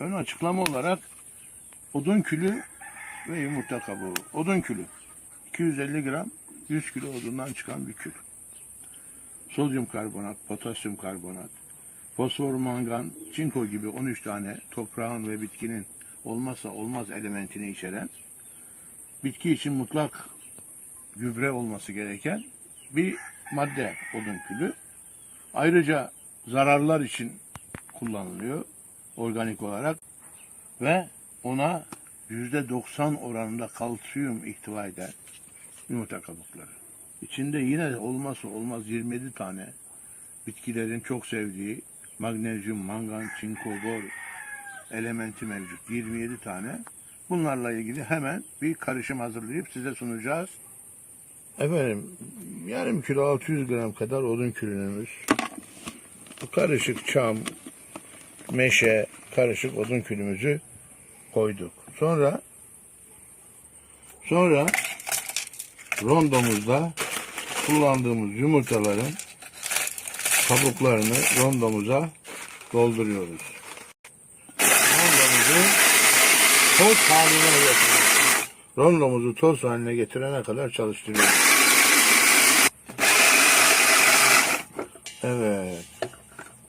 ön açıklama olarak odun külü ve yumurta kabuğu. Odun külü. 250 gram 100 kilo odundan çıkan bir kül. Sodyum karbonat, potasyum karbonat, fosfor, mangan, çinko gibi 13 tane toprağın ve bitkinin olmazsa olmaz elementini içeren bitki için mutlak gübre olması gereken bir madde odun külü. Ayrıca zararlar için kullanılıyor organik olarak ve ona yüzde 90 oranında kalsiyum ihtiva eden yumurta kabukları. İçinde yine olmazsa olmaz 27 tane bitkilerin çok sevdiği magnezyum, mangan, çinko, bor elementi mevcut. 27 tane. Bunlarla ilgili hemen bir karışım hazırlayıp size sunacağız. Efendim yarım kilo 600 gram kadar odun külünümüz. Bu karışık çam, meşe, karışık odun külümüzü koyduk. Sonra sonra rondomuzda kullandığımız yumurtaların kabuklarını rondomuza dolduruyoruz. Rondomuzu toz haline getiriyoruz. Rondomuzu toz haline getirene kadar çalıştırıyoruz. Evet.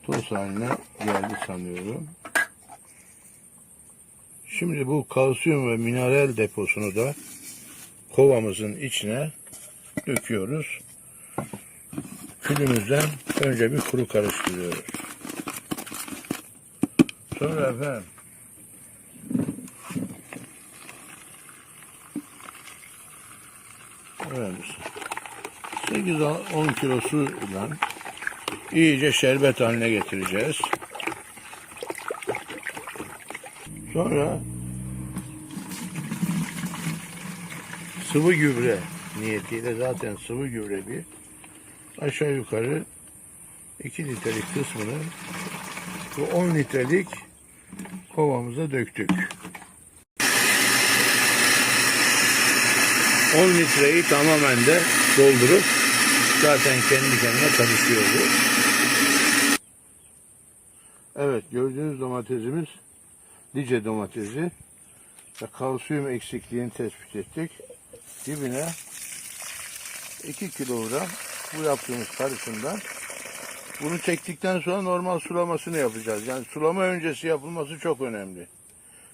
Toz haline geldi sanıyorum. Şimdi bu kalsiyum ve mineral deposunu da kovamızın içine döküyoruz. Külümüzden önce bir kuru karıştırıyoruz. Sonra efendim evet, 8-10 kilo su ile iyice şerbet haline getireceğiz. Sonra sıvı gübre niyetiyle zaten sıvı gübre bir aşağı yukarı 2 litrelik kısmını bu 10 litrelik kovamıza döktük. 10 litreyi tamamen de doldurup zaten kendi kendine karışıyor bu. Evet gördüğünüz domatesimiz Lice domatesi ve kalsiyum eksikliğini tespit ettik. Dibine 2 kilogram bu yaptığımız karışımdan bunu çektikten sonra normal sulamasını yapacağız. Yani sulama öncesi yapılması çok önemli.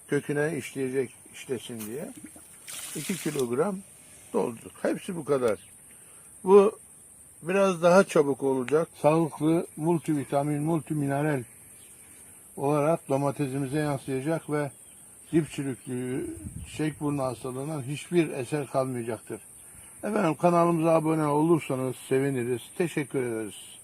Köküne işleyecek, işlesin diye. 2 kilogram doldurduk. Hepsi bu kadar. Bu biraz daha çabuk olacak. Sağlıklı multivitamin, multimineral olarak domatesimize yansıyacak ve dip çürüklüğü, çiçek burnu hastalığından hiçbir eser kalmayacaktır. Efendim kanalımıza abone olursanız seviniriz. Teşekkür ederiz.